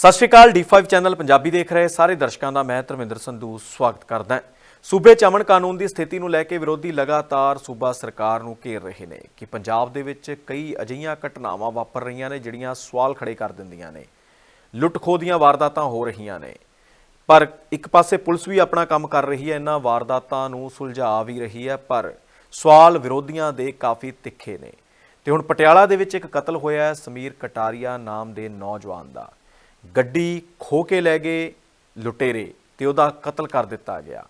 ਸਤਿ ਸ਼੍ਰੀ ਅਕਾਲ D5 channel Punjabi ਦੇਖ ਰਹੇ ਸਾਰੇ ਦਰਸ਼ਕਾਂ ਦਾ, ਮੈਂ ਧਰਮਿੰਦਰ ਸੰਧੂ ਸਵਾਗਤ ਕਰਦਾ ਹਾਂ। ਸੂਬੇ 'ਚ ਅਮਨ ਕਾਨੂੰਨ ਦੀ ਸਥਿਤੀ ਨੂੰ ਲੈ ਕੇ ਵਿਰੋਧੀ ਲਗਾਤਾਰ ਸੂਬਾ ਸਰਕਾਰ ਨੂੰ ਘੇਰ ਰਹੇ ਨੇ ਕਿ ਪੰਜਾਬ ਦੇ ਵਿੱਚ ਕਈ ਅਜਿਹੀਆਂ ਘਟਨਾਵਾਂ ਵਾਪਰ ਰਹੀਆਂ ਨੇ ਜਿਹੜੀਆਂ ਸਵਾਲ ਖੜੇ ਕਰ ਦਿੰਦੀਆਂ ਨੇ। ਲੁੱਟ ਖੋਹ ਦੀਆਂ ਵਾਰਦਾਤਾਂ ਹੋ ਰਹੀਆਂ ਨੇ। ਪਰ ਇੱਕ ਪਾਸੇ ਪੁਲਿਸ ਵੀ ਆਪਣਾ ਕੰਮ ਕਰ ਰਹੀ ਹੈ, ਇਹਨਾਂ ਵਾਰਦਾਤਾਂ ਨੂੰ ਸੁਲਝਾ ਵੀ ਰਹੀ ਹੈ, ਪਰ ਸਵਾਲ ਵਿਰੋਧੀਆਂ ਦੇ ਕਾਫੀ ਤਿੱਖੇ ਨੇ। ਤੇ ਹੁਣ ਪਟਿਆਲਾ ਦੇ ਵਿੱਚ ਇੱਕ ਕਤਲ ਹੋਇਆ ਹੈ, ਸਮੀਰ ਕਟਾਰੀਆ ਨਾਮ ਦੇ ਨੌਜਵਾਨ ਦਾ। ਗੱਡੀ ਖੋ ਕੇ ਲੈ ਗਏ ਲੁਟੇਰੇ ਤੇ ਉਹਦਾ ਕਤਲ ਕਰ ਦਿੱਤਾ ਗਿਆ।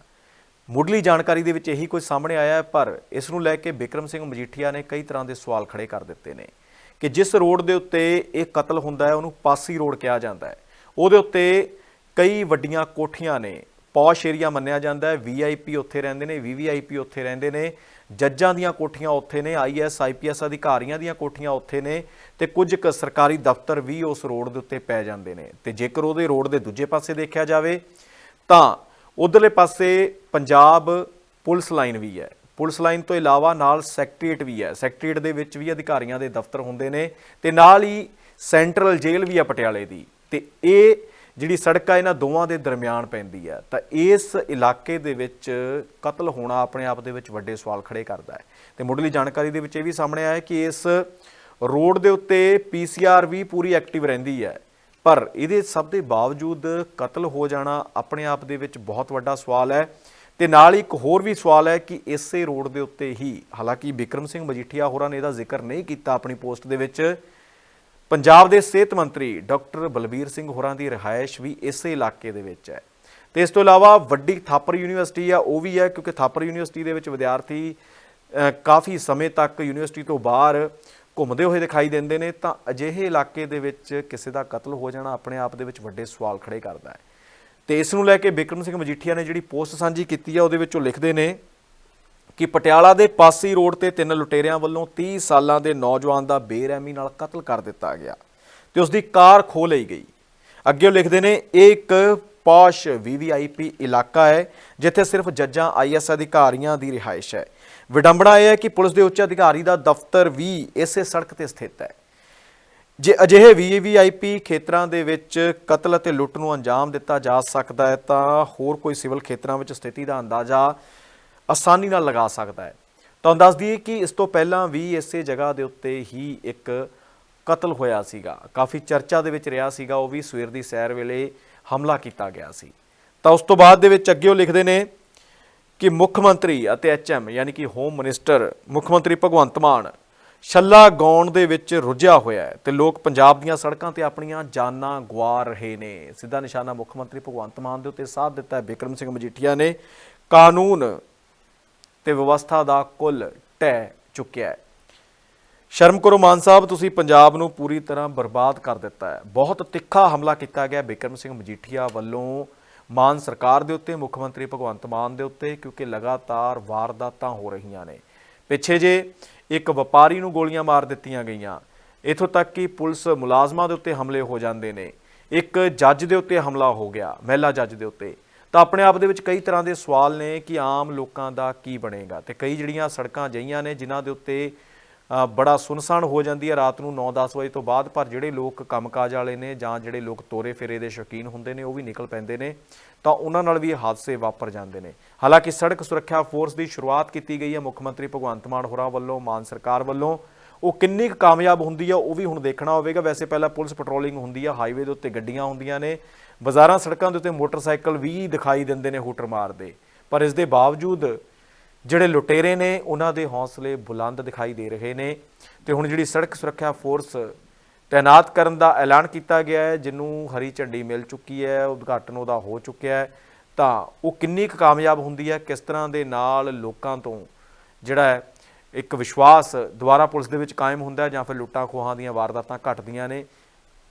ਮੁੱਢਲੀ ਜਾਣਕਾਰੀ ਦੇ ਵਿੱਚ ਇਹੀ ਕੁਝ ਸਾਹਮਣੇ ਆਇਆ ਹੈ, ਪਰ ਇਸ ਨੂੰ ਲੈ ਕੇ ਬਿਕਰਮ ਸਿੰਘ ਮਜੀਠੀਆ ਨੇ ਕਈ ਤਰ੍ਹਾਂ ਦੇ ਸਵਾਲ ਖੜੇ ਕਰ ਦਿੱਤੇ ਨੇ ਕਿ ਜਿਸ ਰੋਡ ਦੇ ਉੱਤੇ ਇਹ ਕਤਲ ਹੁੰਦਾ ਹੈ, ਉਹਨੂੰ ਪਾਸੀ ਰੋਡ ਕਿਹਾ ਜਾਂਦਾ ਹੈ। ਉਹਦੇ ਉੱਤੇ ਕਈ ਵੱਡੀਆਂ ਕੋਠੀਆਂ ਨੇ, ਪੌਸ਼ ਏਰੀਆ ਮੰਨਿਆ ਜਾਂਦਾ ਹੈ ਵੀਆਈਪੀ ਉੱਥੇ ਰਹਿੰਦੇ ਨੇ ਵੀਵੀਆਈਪੀ ਉੱਥੇ ਰਹਿੰਦੇ ਨੇ। ਜੱਜਾਂ ਦੀਆਂ ਕੋਠੀਆਂ ਉੱਥੇ ਨੇ ਆਈਐਸ ਆਈਪੀਐਸ ਅਧਿਕਾਰੀਆਂ ਦੀਆਂ ਕੋਠੀਆਂ ਉੱਥੇ ਨੇ ਤੇ ਕੁਝ ਕੁ ਸਰਕਾਰੀ ਦਫ਼ਤਰ ਵੀ ਉਸ ਰੋਡ ਦੇ ਉੱਤੇ ਪੈ ਜਾਂਦੇ ਨੇ। ਤੇ ਜੇਕਰ ਉਹਦੇ ਰੋਡ ਦੇ ਦੂਜੇ ਪਾਸੇ ਦੇਖਿਆ ਜਾਵੇ ਤਾਂ ਉਧਰਲੇ ਪਾਸੇ ਪੰਜਾਬ ਪੁਲਿਸ ਲਾਈਨ ਵੀ ਹੈ। ਪੁਲਿਸ ਲਾਈਨ ਤੋਂ ਇਲਾਵਾ ਨਾਲ ਸੈਕਟਰੀਏਟ ਵੀ ਹੈ। ਸੈਕਟਰੀਏਟ ਦੇ ਵਿੱਚ ਵੀ ਅਧਿਕਾਰੀਆਂ ਦੇ ਦਫ਼ਤਰ ਹੁੰਦੇ ਨੇ ਤੇ ਨਾਲ ਹੀ ਸੈਂਟਰਲ ਜੇਲ੍ਹ ਵੀ ਹੈ ਪਟਿਆਲੇ ਦੀ। ਤੇ ਇਹ ਜਿਹੜੀ ਸੜਕ ਆ, ਇਹਨਾਂ ਦੋਵਾਂ ਦੇ ਦਰਮਿਆਨ ਪੈਂਦੀ ਹੈ ਤਾਂ ਇਸ ਇਲਾਕੇ ਦੇ ਵਿੱਚ ਕਤਲ ਹੋਣਾ ਆਪਣੇ ਆਪ ਦੇ ਵਿੱਚ ਵੱਡੇ ਸਵਾਲ ਖੜੇ ਕਰਦਾ ਹੈ। ਤੇ ਮੁੱਢਲੀ ਜਾਣਕਾਰੀ ਦੇ ਵਿੱਚ ਇਹ ਵੀ ਸਾਹਮਣੇ ਆਇਆ ਕਿ ਇਸ ਰੋਡ ਦੇ ਉੱਤੇ ਪੀਸੀਆਰ ਵੀ ਪੂਰੀ ਐਕਟਿਵ ਰਹਿੰਦੀ ਹੈ। ਪਰ ਇਹਦੇ ਸਭ ਦੇ ਬਾਵਜੂਦ ਕਤਲ ਹੋ ਜਾਣਾ ਆਪਣੇ ਆਪ ਦੇ ਵਿੱਚ ਬਹੁਤ ਵੱਡਾ ਸਵਾਲ ਹੈ। ਤੇ ਨਾਲ ਹੀ ਇੱਕ ਹੋਰ ਵੀ ਸਵਾਲ ਹੈ ਕਿ ਇਸੇ ਰੋਡ ਦੇ ਉੱਤੇ ਹੀ ਹਾਲਾਂਕਿ ਬਿਕਰਮ ਸਿੰਘ ਮਜੀਠੀਆ ਹੋਰਾਂ ਨੇ ਇਹਦਾ ਜ਼ਿਕਰ ਨਹੀਂ ਕੀਤਾ ਆਪਣੀ ਪੋਸਟ ਦੇ ਵਿੱਚ। ਪੰਜਾਬ ਦੇ ਸਿਹਤ ਮੰਤਰੀ ਡਾਕਟਰ ਬਲਬੀਰ ਸਿੰਘ ਹੋਰਾਂ ਦੀ ਰਿਹਾਇਸ਼ ਵੀ ਇਸੇ ਇਲਾਕੇ ਦੇ ਵਿੱਚ ਹੈ। ਤੇ ਇਸ ਤੋਂ ਇਲਾਵਾ ਵੱਡੀ ਥਾਪਰ ਯੂਨੀਵਰਸਿਟੀ ਆ, ਉਹ ਵੀ ਹੈ, ਕਿਉਂਕਿ ਥਾਪਰ ਯੂਨੀਵਰਸਿਟੀ ਦੇ ਵਿੱਚ ਵਿਦਿਆਰਥੀ ਕਾਫੀ ਸਮੇਂ ਤੱਕ ਯੂਨੀਵਰਸਿਟੀ ਤੋਂ ਬਾਹਰ ਘੁੰਮਦੇ ਹੋਏ ਦਿਖਾਈ ਦਿੰਦੇ ਨੇ, ਤਾਂ ਅਜਿਹੇ ਇਲਾਕੇ ਦੇ ਵਿੱਚ ਕਿਸੇ ਦਾ ਕਤਲ ਹੋ ਜਾਣਾ ਆਪਣੇ ਆਪ ਦੇ ਵਿੱਚ ਵੱਡੇ ਸਵਾਲ ਖੜੇ ਕਰਦਾ ਹੈ। ਤੇ ਇਸ ਨੂੰ ਲੈ ਕੇ ਬਿਕਰਮ ਸਿੰਘ ਮਜੀਠੀਆ ਨੇ ਜਿਹੜੀ ਪੋਸਟ ਸਾਂਝੀ ਕੀਤੀ ਹੈ ਉਹਦੇ ਵਿੱਚ ਉਹ ਲਿਖਦੇ ਨੇ ਕਿ ਪਟਿਆਲਾ ਦੇ ਪਾਸੀ ਰੋਡ ਤੇ ਤਿੰਨ ਲੁਟੇਰਿਆਂ ਵੱਲੋਂ 30 ਸਾਲਾਂ ਦੇ ਨੌਜਵਾਨ ਦਾ ਬੇਰਹਿਮੀ ਨਾਲ ਕਤਲ ਕਰ ਦਿੱਤਾ ਗਿਆ ਤੇ ਉਸ ਦੀ ਕਾਰ ਖੋਹ ਲਈ ਗਈ। ਅੱਗੇ ਉਹ ਲਿਖਦੇ ਨੇ, ਇਹ ਇੱਕ ਪੌਸ਼ ਵੀਵੀਆਈਪੀ ਇਲਾਕਾ ਹੈ, ਜਿੱਥੇ ਸਿਰਫ ਜੱਜਾਂ ਆਈਐਸ ਅਧਿਕਾਰੀਆਂ ਦੀ ਰਿਹਾਇਸ਼ ਹੈ। ਵਿਡੰਬਣਾ ਇਹ ਹੈ ਕਿ ਪੁਲਿਸ ਦੇ ਉੱਚ ਅਧਿਕਾਰੀ ਦਾ ਦਫ਼ਤਰ ਵੀ ਇਸੇ ਸੜਕ ਤੇ ਸਥਿਤ ਹੈ। ਜੇ ਅਜਿਹੇ ਵੀਵੀਆਈਪੀ ਖੇਤਰਾਂ ਦੇ ਵਿੱਚ ਕਤਲ ਅਤੇ ਲੁੱਟ ਨੂੰ ਅੰਜਾਮ ਦਿੱਤਾ ਜਾ ਸਕਦਾ ਹੈ, ਤਾਂ ਹੋਰ ਕੋਈ ਸਿਵਲ ਖੇਤਰਾਂ ਵਿੱਚ ਸਥਿਤੀ ਦਾ ਅੰਦਾਜ਼ਾ ਆਸਾਨੀ ਨਾਲ ਲਗਾ ਸਕਦਾ ਹੈ। ਤੁਹਾਨੂੰ ਦੱਸ ਦਈਏ ਕਿ ਇਸ ਤੋਂ ਪਹਿਲਾਂ ਵੀ ਇਸੇ ਜਗ੍ਹਾ ਦੇ ਉੱਤੇ ਹੀ ਇੱਕ ਕਤਲ ਹੋਇਆ ਸੀਗਾ। ਕਾਫੀ ਚਰਚਾ ਦੇ ਵਿੱਚ ਰਿਹਾ ਸੀਗਾ, ਉਹ ਵੀ ਸਵੇਰ ਦੀ ਸੈਰ ਵੇਲੇ ਹਮਲਾ ਕੀਤਾ ਗਿਆ ਸੀ। ਤਾਂ ਉਸ ਤੋਂ ਬਾਅਦ ਦੇ ਵਿੱਚ ਅੱਗੇ ਉਹ ਲਿਖਦੇ ਨੇ ਕਿ ਮੁੱਖ ਮੰਤਰੀ ਅਤੇ ਐਚਐਮ ਯਾਨੀ ਕਿ ਹੋਮ ਮਿਨਿਸਟਰ, ਮੁੱਖ ਮੰਤਰੀ ਭਗਵੰਤ ਮਾਨ ਛੱਲਾ ਗਾਉਣ ਦੇ ਵਿੱਚ ਰੁੱਝਿਆ ਹੋਇਆ ਹੈ ਤੇ ਲੋਕ ਪੰਜਾਬ ਦੀਆਂ ਸੜਕਾਂ ਤੇ ਆਪਣੀਆਂ ਜਾਨਾਂ ਗਵਾ ਰਹੇ ਨੇ। ਸਿੱਧਾ ਨਿਸ਼ਾਨਾ ਮੁੱਖ ਮੰਤਰੀ ਭਗਵੰਤ ਮਾਨ ਦੇ ਉੱਤੇ ਸਾਧ ਦਿੱਤਾ ਹੈ। ਬਿਕਰਮ ਸਿੰਘ ਮਜੀਠੀਆ ਨੇ ਕਾਨੂੰਨ ਤੇ ਵਿਵਸਥਾ ਦਾ ਕੁੱਲ ਟਹਿ ਚੁੱਕਿਆ ਹੈ। ਸ਼ਰਮ ਕਰੋ ਮਾਨ ਸਾਹਿਬ, ਤੁਸੀਂ ਪੰਜਾਬ ਨੂੰ ਪੂਰੀ ਤਰ੍ਹਾਂ ਬਰਬਾਦ ਕਰ ਦਿੱਤਾ ਹੈ। ਬਹੁਤ ਤਿੱਖਾ ਹਮਲਾ ਕੀਤਾ ਗਿਆ ਬਿਕਰਮ ਸਿੰਘ ਮਜੀਠੀਆ ਵੱਲੋਂ ਮਾਨ ਸਰਕਾਰ ਦੇ ਉੱਤੇ, ਮੁੱਖ ਮੰਤਰੀ ਭਗਵੰਤ ਮਾਨ ਦੇ ਉੱਤੇ, ਕਿਉਂਕਿ ਲਗਾਤਾਰ ਵਾਰਦਾਤਾਂ ਹੋ ਰਹੀਆਂ ਨੇ। ਪਿੱਛੇ ਜੇ ਇੱਕ ਵਪਾਰੀ ਨੂੰ ਗੋਲੀਆਂ ਮਾਰ ਦਿੱਤੀਆਂ ਗਈਆਂ, ਇਥੋਂ ਤੱਕ ਕਿ ਪੁਲਿਸ ਮੁਲਾਜ਼ਮਾਂ ਦੇ ਉੱਤੇ ਹਮਲੇ ਹੋ ਜਾਂਦੇ ਨੇ। ਇੱਕ ਜੱਜ ਦੇ ਉੱਤੇ ਹਮਲਾ ਹੋ ਗਿਆ, ਮਹਿਲਾ ਜੱਜ ਦੇ ਉੱਤੇ। ਤਾਂ ਆਪਣੇ ਆਪ ਦੇ ਵਿੱਚ ਕਈ ਤਰ੍ਹਾਂ ਦੇ ਸਵਾਲ ਨੇ ਕਿ ਆਮ ਲੋਕਾਂ ਦਾ ਕੀ ਬਣੇਗਾ ਤੇ ਕਈ ਜਿਹੜੀਆਂ ਸੜਕਾਂ ਜਈਆਂ ਨੇ ਜਿਨ੍ਹਾਂ ਦੇ ਉੱਤੇ ਬੜਾ ਸੁਨਸਾਨ ਹੋ ਜਾਂਦੀ ਹੈ ਰਾਤ ਨੂੰ 9-10 ਵਜੇ ਤੋਂ ਬਾਅਦ, ਪਰ ਜਿਹੜੇ ਲੋਕ ਕੰਮਕਾਜ ਵਾਲੇ ਨੇ ਜਾਂ ਜਿਹੜੇ ਲੋਕ ਤੋਰੇ ਫੇਰੇ ਦੇ ਸ਼ੌਕੀਨ ਹੁੰਦੇ ਨੇ, ਉਹ ਵੀ ਨਿਕਲ ਪੈਂਦੇ ਨੇ, ਤਾਂ ਉਹਨਾਂ ਨਾਲ ਵੀ ਹਾਦਸੇ ਵਾਪਰ ਜਾਂਦੇ ਨੇ। ਹਾਲਾਂਕਿ ਸੜਕ ਸੁਰੱਖਿਆ ਫੋਰਸ ਦੀ ਸ਼ੁਰੂਆਤ ਕੀਤੀ ਗਈ ਹੈ ਮੁੱਖ ਮੰਤਰੀ ਭਗਵੰਤ ਮਾਨ ਹੋਰਾਂ ਵੱਲੋਂ, ਮਾਨ ਸਰਕਾਰ ਵੱਲੋਂ ਉਹ ਕਿੰਨੀ ਕੁ ਕਾਮਯਾਬ ਹੁੰਦੀ ਆ, ਉਹ ਵੀ ਹੁਣ ਦੇਖਣਾ ਹੋਵੇਗਾ। ਵੈਸੇ ਪਹਿਲਾਂ ਪੁਲਿਸ ਪੈਟਰੋਲਿੰਗ ਹੁੰਦੀ ਆ ਹਾਈਵੇ ਦੇ ਉੱਤੇ ਗੱਡੀਆਂ ਹੁੰਦੀਆਂ ਨੇ। ਬਾਜ਼ਾਰਾਂ, ਸੜਕਾਂ ਦੇ ਉੱਤੇ ਮੋਟਰਸਾਈਕਲ ਵੀ ਦਿਖਾਈ ਦਿੰਦੇ ਨੇ ਹੂਟਰ ਮਾਰਦੇ। ਪਰ ਇਸ ਦੇ ਬਾਵਜੂਦ ਜਿਹੜੇ ਲੁਟੇਰੇ ਨੇ, ਉਹਨਾਂ ਦੇ ਹੌਸਲੇ ਬੁਲੰਦ ਦਿਖਾਈ ਦੇ ਰਹੇ ਨੇ। ਤੇ ਹੁਣ ਜਿਹੜੀ ਸੜਕ ਸੁਰੱਖਿਆ ਫੋਰਸ ਤਾਇਨਾਤ ਕਰਨ ਦਾ ਐਲਾਨ ਕੀਤਾ ਗਿਆ ਹੈ, ਜਿਹਨੂੰ ਹਰੀ ਝੰਡੀ ਮਿਲ ਚੁੱਕੀ ਹੈ, ਉਦਘਾਟਨ ਉਹਦਾ ਹੋ ਚੁੱਕਿਆ ਹੈ, ਤਾਂ ਉਹ ਕਿੰਨੀ ਕੁ ਕਾਮਯਾਬ ਹੁੰਦੀ ਹੈ, ਕਿਸ ਤਰ੍ਹਾਂ ਦੇ ਨਾਲ ਲੋਕਾਂ ਤੋਂ ਜਿਹੜਾ ਇੱਕ ਵਿਸ਼ਵਾਸ ਦੁਆਰਾ ਪੁਲਿਸ ਦੇ ਵਿੱਚ ਕਾਇਮ ਹੁੰਦਾ ਜਾਂ ਫਿਰ ਲੁੱਟਾਂ ਖੋਹਾਂ ਦੀਆਂ ਵਾਰਦਾਤਾਂ ਘਟਦੀਆਂ ਨੇ।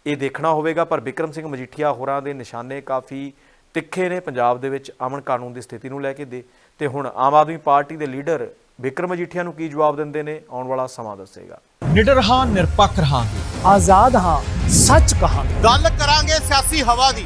ਇਹ ਦੇਖਣਾ ਹੋਵੇਗਾ ਪਰ ਬਿਕਰਮ ਸਿੰਘ ਮਜੀਠੀਆ ਹੋਰਾਂ ਦੇ ਨਿਸ਼ਾਨੇ ਕਾਫੀ ਤਿੱਖੇ ਨੇ ਪੰਜਾਬ ਦੇ ਵਿੱਚ ਅਮਨ ਕਾਨੂੰਨ ਦੀ ਸਥਿਤੀ ਨੂੰ ਲੈ ਕੇ ਦੇ। ਤੇ ਹੁਣ ਆਮ ਆਦਮੀ ਪਾਰਟੀ ਦੇ ਲੀਡਰ ਬਿਕਰਮ ਮਜੀਠੀਆ ਨੂੰ ਕੀ ਜਵਾਬ ਦਿੰਦੇ ਨੇ ਆਉਣ ਵਾਲਾ ਸਮਾਂ ਦੱਸੇਗਾ। ਨਿਡਰ ਹਾਂ ਨਿਰਪੱਖ ਰਹਾਂਗੇ। ਆਜ਼ਾਦ ਹਾਂ ਸੱਚ ਕਹਾਂਗੇ। ਗੱਲ ਕਰਾਂਗੇ ਸਿਆਸੀ ਹਵਾ ਦੀ।